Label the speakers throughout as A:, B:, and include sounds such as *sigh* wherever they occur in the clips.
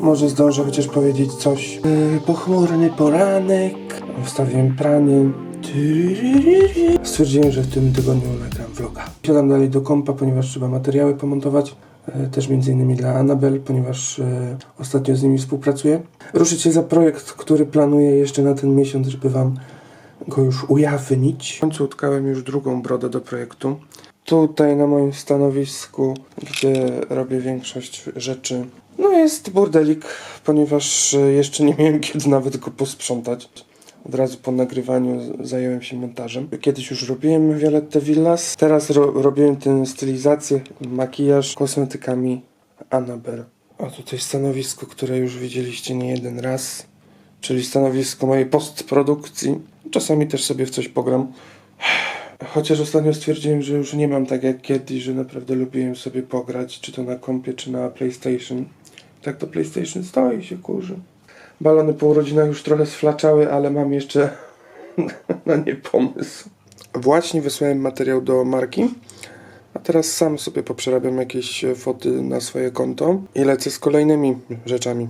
A: Może zdążę chociaż powiedzieć coś. Yy, pochmurny poranek. Wstawiłem. Tyryryry. Stwierdziłem, że w tym tygodniu nagram vloga. Siadam dalej do kompa, ponieważ trzeba materiały pomontować. E, Też między innymi dla Anabel, ponieważ e, ostatnio z nimi współpracuję. Ruszyć się za projekt, który planuję jeszcze na ten miesiąc, żeby Wam go już ujawnić. W końcu utkałem już drugą brodę do projektu. Tutaj na moim stanowisku, gdzie robię większość rzeczy, no jest burdelik, ponieważ e, jeszcze nie miałem kiedy nawet go posprzątać. Od razu po nagrywaniu zająłem się montażem. Kiedyś już robiłem Violetę Villas, teraz ro robiłem tę stylizację, makijaż kosmetykami Annabelle. A tutaj stanowisko, które już widzieliście nie jeden raz, czyli stanowisko mojej postprodukcji. Czasami też sobie w coś pogram. Chociaż ostatnio stwierdziłem, że już nie mam tak jak kiedyś, że naprawdę lubiłem sobie pograć, czy to na kompie, czy na PlayStation. Tak to PlayStation stoi się kurzy. Balony po urodzinach już trochę sflaczały, ale mam jeszcze *laughs* na nie pomysł. Właśnie wysłałem materiał do marki, a teraz sam sobie poprzerabiam jakieś foty na swoje konto i lecę z kolejnymi rzeczami.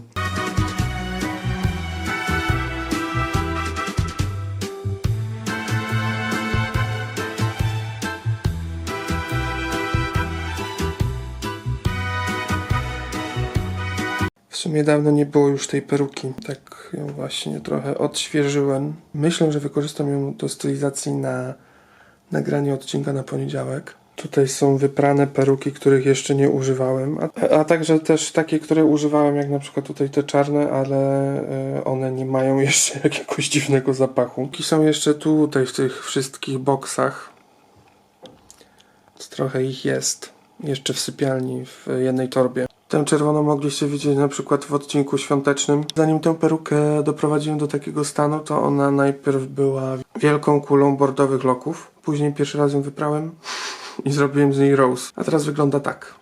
A: Sumie dawno nie było już tej peruki. Tak ją właśnie trochę odświeżyłem. Myślę, że wykorzystam ją do stylizacji na nagranie odcinka na poniedziałek. Tutaj są wyprane peruki, których jeszcze nie używałem, a, a także też takie, które używałem, jak na przykład tutaj te czarne, ale e, one nie mają *laughs* jeszcze jakiegoś dziwnego zapachu. I są jeszcze tutaj w tych wszystkich boksach. Trochę ich jest. Jeszcze w sypialni, w jednej torbie. Tę czerwoną mogliście widzieć na przykład w odcinku świątecznym. Zanim tę perukę doprowadziłem do takiego stanu, to ona najpierw była wielką kulą bordowych loków. Później pierwszy raz ją wyprałem *laughs* i zrobiłem z niej rose. A teraz wygląda tak.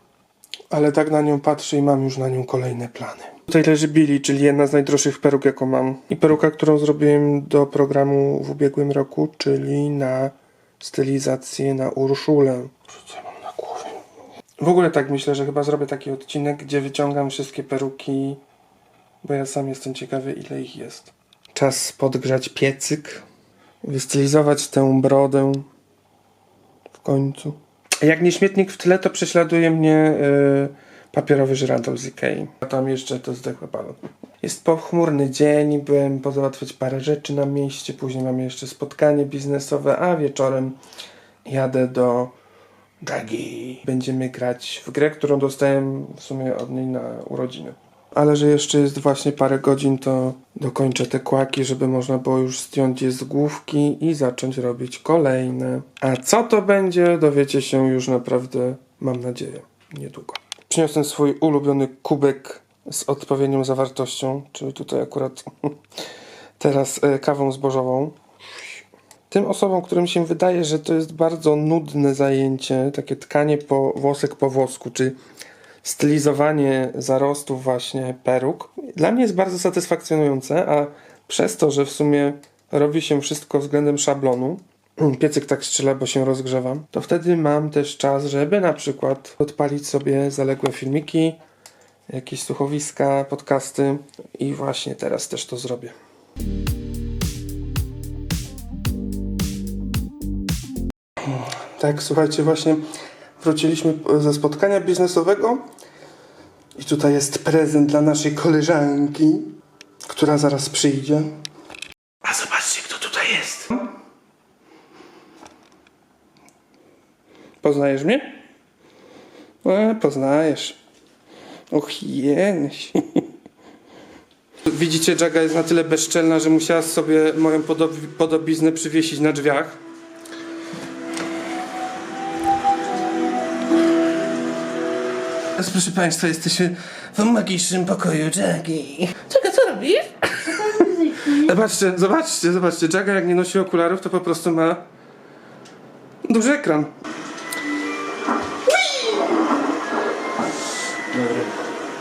A: Ale tak na nią patrzę i mam już na nią kolejne plany. Tutaj leży Billy, czyli jedna z najdroższych peruk, jaką mam. I peruka, którą zrobiłem do programu w ubiegłym roku, czyli na stylizację na Urszulę. Co ja mam na głowie? W ogóle tak myślę, że chyba zrobię taki odcinek, gdzie wyciągam wszystkie peruki, bo ja sam jestem ciekawy, ile ich jest. Czas podgrzać piecyk, wystylizować tę brodę w końcu. Jak nie śmietnik w tle, to prześladuje mnie yy, papierowy żyrandol z Ikei. A tam jeszcze to zdechłe balon. Jest pochmurny dzień, byłem pozałatwiać parę rzeczy na mieście, później mam jeszcze spotkanie biznesowe, a wieczorem jadę do Będziemy grać w grę, którą dostałem w sumie od niej na urodziny. Ale że jeszcze jest właśnie parę godzin, to dokończę te kłaki, żeby można było już zdjąć je z główki i zacząć robić kolejne. A co to będzie, dowiecie się już naprawdę, mam nadzieję, niedługo. Przyniosłem swój ulubiony kubek z odpowiednią zawartością, czyli tutaj akurat *laughs* teraz e, kawą zbożową. Tym osobom, którym się wydaje, że to jest bardzo nudne zajęcie, takie tkanie po włosek po włosku, czy stylizowanie zarostów właśnie peruk, dla mnie jest bardzo satysfakcjonujące, a przez to, że w sumie robi się wszystko względem szablonu, *clears throat* piecyk tak strzela, bo się rozgrzewam, to wtedy mam też czas, żeby na przykład odpalić sobie zaległe filmiki, jakieś słuchowiska, podcasty i właśnie teraz też to zrobię. Tak, słuchajcie, właśnie wróciliśmy ze spotkania biznesowego i tutaj jest prezent dla naszej koleżanki, która zaraz przyjdzie. A zobaczcie, kto tutaj jest. Poznajesz mnie? E, poznajesz. Och, jęś. *laughs* Widzicie, Jaga jest na tyle bezczelna, że musiała sobie moją podob- podobiznę przywiesić na drzwiach. Teraz, proszę Państwa, jesteśmy w magicznym pokoju Jagi.
B: Czekaj, co robisz? *laughs*
A: Zobaczcie, zobaczcie, zobaczcie. Jaga jak nie nosi okularów, to po prostu ma duży ekran.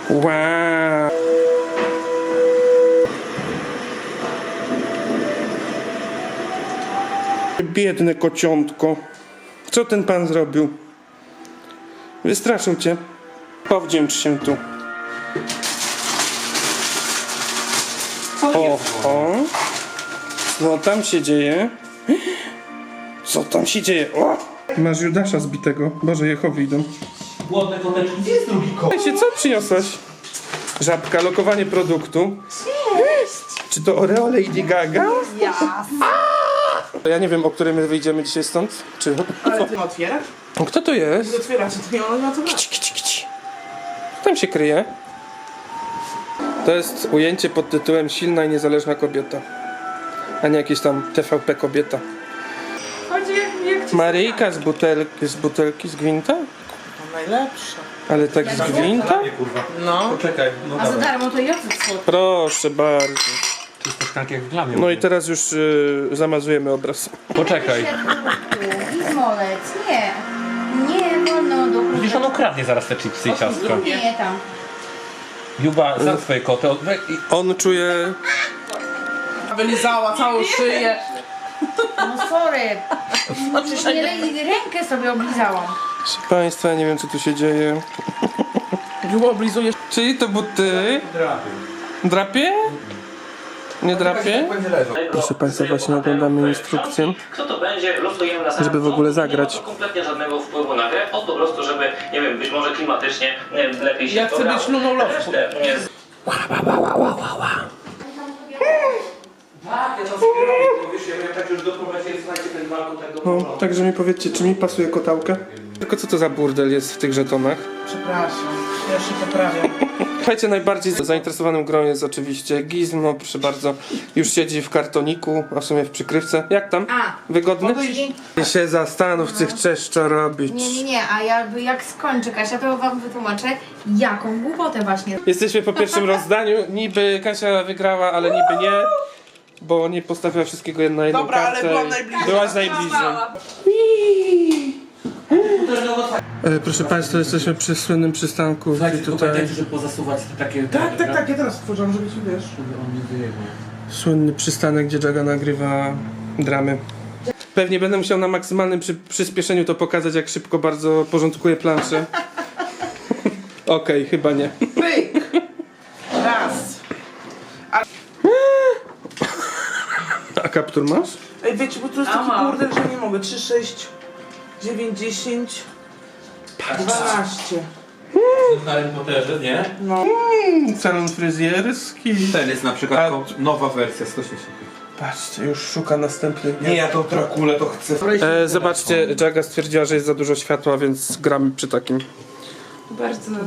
A: Wow. Biedne kociątko. Co ten pan zrobił? Wystraszył cię. Powdzięcz się tu. O, o. Co tam się dzieje? Co tam się dzieje? O! Masz Judasza zbitego. Boże, Jehowy idą.
B: Głodne koteczki, gdzie jest drugi kot?
A: Słuchajcie, co przyniosłaś? Żabka, lokowanie produktu. Czy to Oreo Lady Gaga? Ja nie wiem, o której my wyjdziemy dzisiaj stąd. Czy...
C: Ale ty otwierasz?
A: Kto to jest?
C: Otwierasz, to nie ona na to.
A: Co tam się kryje? To jest ujęcie pod tytułem Silna i niezależna kobieta. A nie jakieś tam TVP kobieta.
C: Chodzi jak, jak ci
A: Maryjka z butelki, z butelki z gwinta?
C: To najlepsze.
A: Ale tak z gwinta?
C: No.
B: Poczekaj, no
D: A za
B: dobra.
D: darmo to słodki.
A: Proszę bardzo.
B: To jest tak jak w glamie.
A: No i teraz już y, zamazujemy obraz.
B: Poczekaj.
D: Izmolec, nie. Nie wolno do
B: Widzisz, on okradnie zaraz te chipsy i ciastka.
D: Nie tam.
B: Juba, za swoje koty. od- we- i-
A: On czuje...
C: Wylizała całą szyję.
D: No sorry. Nie rękę sobie oblizałam.
A: Proszę Państwa, nie wiem co tu się dzieje.
C: Juba oblizujesz.
A: Czyli to buty? Drapie? Nie drapie? Proszę Państwa, właśnie oglądamy instrukcję.
E: Kto to będzie, losujemy na samym
A: Żeby w ogóle zagrać.
E: Nie ma to kompletnie żadnego wpływu na grę, o po prostu, żeby, nie wiem, być może klimatycznie nie, lepiej się
C: Ja chcę być Luną Lowku.
E: Resztę, nie, z-
A: No, także mi powiedzcie, czy mi pasuje kotałka? Tylko co to za burdel jest w tych żetonach?
C: Przepraszam. Ja się poprawiam.
A: Słuchajcie, najbardziej zainteresowanym grą jest oczywiście Gizmo, proszę bardzo. Już siedzi w kartoniku, a w sumie w przykrywce. Jak tam?
D: A.
A: Wygodny?
D: Dzięki.
A: się zastanów, co chcesz co robić.
D: Nie, nie, nie, a jakby jak skończy Kasia, to wam wytłumaczę, jaką głupotę właśnie.
A: Jesteśmy po pierwszym *laughs* rozdaniu. Niby Kasia wygrała, ale niby nie. Bo nie postawiła wszystkiego na jedną
C: Dobra, ale
A: kartę.
C: byłam najbliżej.
A: Byłaś najbliżej. E, Proszę Państwa, jesteśmy przy słynnym przystanku.
B: Słuchajcie, tylko
A: tutaj
B: pamiętajcie, żeby pozasuwać te takie...
C: Tak, tak, tak, ja teraz otworzyłam, żeby ci wiesz.
B: On nie wyjechał.
A: słynny przystanek, gdzie Jaga nagrywa dramy. Pewnie będę musiał na maksymalnym przy, przyspieszeniu to pokazać, jak szybko bardzo porządkuje planszę. *laughs* Okej, chyba nie.
C: Pyk. Raz.
A: A kaptur masz?
C: Ej, wiecie, bo tu jest taki burdel, że nie mogę. 3, 6, 9, 10, 12.
B: W Harry Potterze, nie?
A: Salon fryzjerski.
F: Ten jest na przykład
A: A-
F: nowa wersja 160.
A: Patrzcie, już szuka następny.
F: Nie, ja tą Drakulę to chcę.
A: E, zobaczcie, Jaga stwierdziła, że jest za dużo światła, więc gramy przy takim.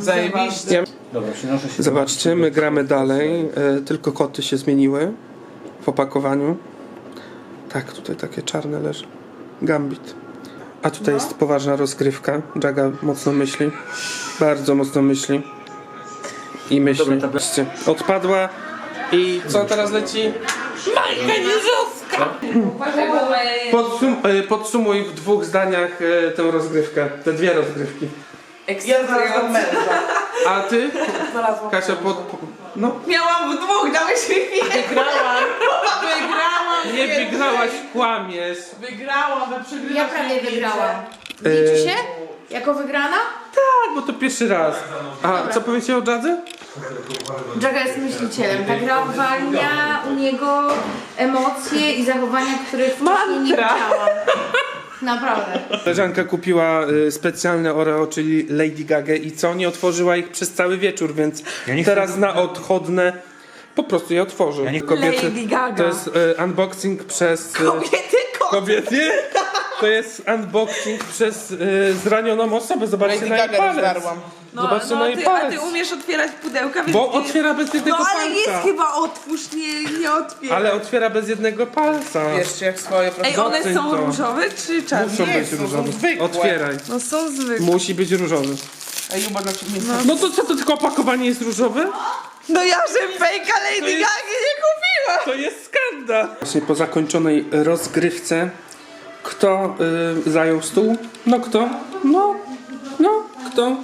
C: Zajebiście.
A: Ja,
B: Dobra, przynoszę się...
A: zobaczcie, my gramy dalej. E, tylko koty się zmieniły w opakowaniu. Tak, tutaj takie czarne leży. Gambit. A tutaj jest poważna rozgrywka. Jaga mocno myśli. Bardzo mocno myśli. I myśli. Odpadła. I co teraz leci? Podsum e, podsumuj w dwóch zdaniach e, tę rozgrywkę. Te dwie rozgrywki.
C: Ja znalazłam męża.
A: A ty?
C: Znalazłam
A: Kasia, pod... po- no.
G: Miałam w dwóch, dałeś mi
C: Wygrałam. Wygrałam.
A: Wygrałaś, kłamiesz.
C: Wygrałam, we przegrywasz
D: Ja prawie wygrałam.
A: E,
D: Liczy się? Jako wygrana?
A: Tak, bo to pierwszy raz. A co powiedział o Jadze?
D: Jaga jest myślicielem. Ta gra uwalnia u niego emocje i zachowania, których wcześniej nie widziałam. Naprawdę.
A: Koleżanka kupiła y, specjalne Oreo, czyli Lady Gaga i co? Nie otworzyła ich przez cały wieczór, więc
B: Ja nie chcę-
A: teraz na odchodne po prostu je otworzy.
B: Ja nie-
A: Kobiety,
G: Lady Gaga.
A: To jest y, unboxing przez... y,
G: Kobiety kot.
A: Kobiety? To jest unboxing przez y, zranioną osobę. Zobaczcie
C: Lady
A: na jej
C: Gaga
A: palec.
C: rozdarłam.
G: No,
A: Zobaczcie
G: no,
A: na jej
G: ty, a
A: palec.
G: ty umiesz otwierać pudełka, więc
A: Bo
G: ty-
A: otwiera bez jednego
G: No ale jest
A: palca.
G: chyba otwórz, nie, nie otwieraj.
A: Ale otwiera bez jednego palca.
C: Jeszcze jak swoje, proszę.
G: Ej, one są
A: to.
G: różowe czy czarne?
A: Muszą
C: Nie,
A: być
C: są
A: różowe.
C: zwykłe.
A: Otwieraj.
G: No są zwykłe.
A: Musi być różowy.
C: Ej, Juba, dla ciebie jest
A: No to co, to tylko opakowanie jest różowe?
G: No ja, że fejka Lady
A: jest-
G: Gaga nie kupiłam.
A: To jest skandal. Właśnie po zakończonej rozgrywce kto y, zajął stół? No kto? No, no, kto?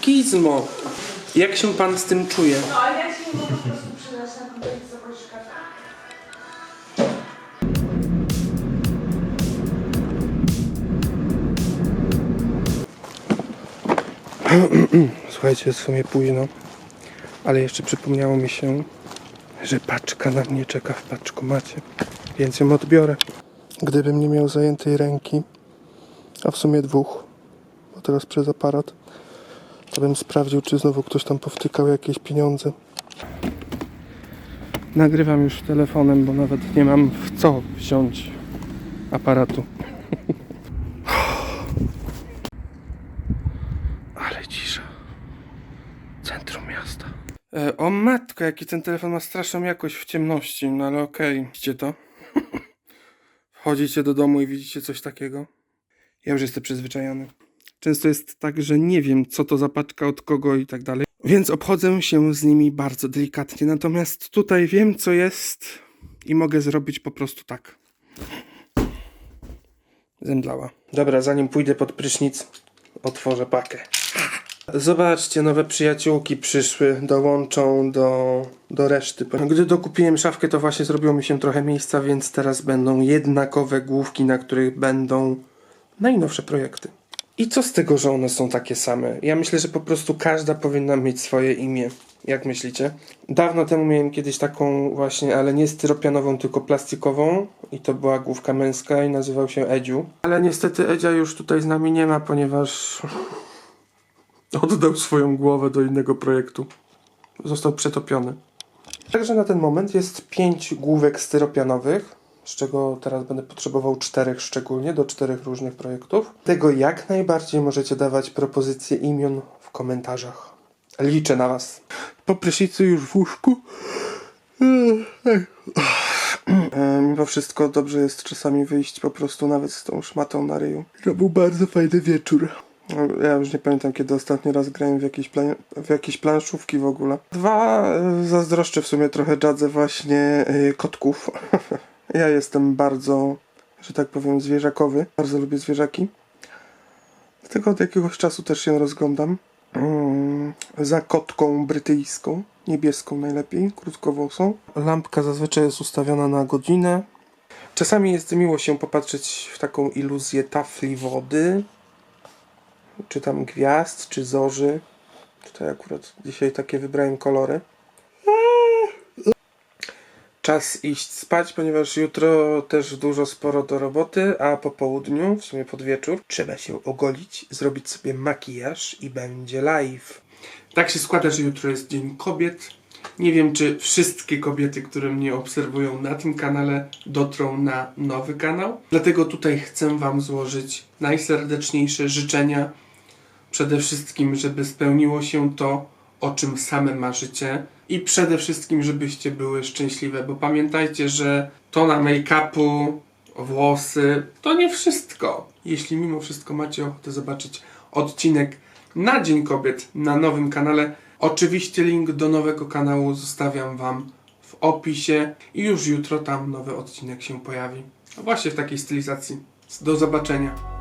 A: Gizmo. Jak się pan z tym czuje? *clears throat* Słuchajcie, jest w sumie późno, ale jeszcze przypomniało mi się, że paczka na mnie czeka w paczkomacie, więc ją odbiorę. Gdybym nie miał zajętej ręki, a w sumie dwóch, bo teraz przez aparat, to bym sprawdził, czy znowu ktoś tam powtykał jakieś pieniądze. Nagrywam już telefonem, bo nawet nie mam w co wziąć aparatu. Ale cisza. Centrum miasta. E, o matko, jaki ten telefon ma straszną jakość w ciemności, no ale okej. Widzicie to? *laughs* Wchodzicie do domu i widzicie coś takiego? Ja już jestem przyzwyczajony. Często jest tak, że nie wiem, co to za paczka, od kogo i tak dalej. Więc obchodzę się z nimi bardzo delikatnie. Natomiast tutaj wiem, co jest i mogę zrobić po prostu tak. Zemdlała. Dobra, zanim pójdę pod prysznic, otworzę pakę. Zobaczcie, nowe przyjaciółki przyszły, dołączą do, do reszty. Gdy dokupiłem szafkę, to właśnie zrobiło mi się trochę miejsca, więc teraz będą jednakowe główki, na których będą najnowsze projekty. I co z tego, że one są takie same? Ja myślę, że po prostu każda powinna mieć swoje imię. Jak myślicie? Dawno temu miałem kiedyś taką właśnie, ale nie styropianową, tylko plastikową. I to była główka męska i nazywał się Edziu. Ale niestety Edzia już tutaj z nami nie ma, ponieważ oddał swoją głowę do innego projektu. Został przetopiony. Także na ten moment jest pięć główek styropianowych, z czego teraz będę potrzebował czterech szczególnie, do czterech różnych projektów. Tego jak najbardziej możecie dawać propozycje imion w komentarzach. Liczę na Was. Po prysznicu już w łóżku. E, Mimo wszystko dobrze jest czasami wyjść po prostu nawet z tą szmatą na ryju. To był bardzo fajny wieczór. No, Ja już nie pamiętam kiedy ostatni raz grałem w jakieś, plan- w jakieś planszówki w ogóle. Dwa, e, zazdroszczę w sumie trochę Jadze właśnie e, kotków. *laughs* ja jestem bardzo, że tak powiem, zwierzakowy. Bardzo lubię zwierzaki. Dlatego od jakiegoś czasu też się rozglądam. Mm, za kotką brytyjską, niebieską najlepiej, krótkowłosą. Lampka zazwyczaj jest ustawiona na godzinę. Czasami jest miło się popatrzeć w taką iluzję tafli wody, czy tam gwiazd, czy zorzy. Tutaj akurat dzisiaj takie wybrałem kolory. Czas iść spać, ponieważ jutro też dużo sporo do roboty, a po południu, w sumie pod wieczór, trzeba się ogolić, zrobić sobie makijaż i będzie live. Tak się składa, że jutro jest Dzień Kobiet. Nie wiem, czy wszystkie kobiety, które mnie obserwują na tym kanale, dotrą na nowy kanał. Dlatego tutaj chcę Wam złożyć najserdeczniejsze życzenia. Przede wszystkim, żeby spełniło się to, o czym same marzycie. I przede wszystkim, żebyście były szczęśliwe, bo pamiętajcie, że tona make-upu, włosy to nie wszystko. Jeśli mimo wszystko macie ochotę zobaczyć odcinek na Dzień Kobiet na nowym kanale, oczywiście link do nowego kanału zostawiam Wam w opisie i już jutro tam nowy odcinek się pojawi. Właśnie w takiej stylizacji. Do zobaczenia.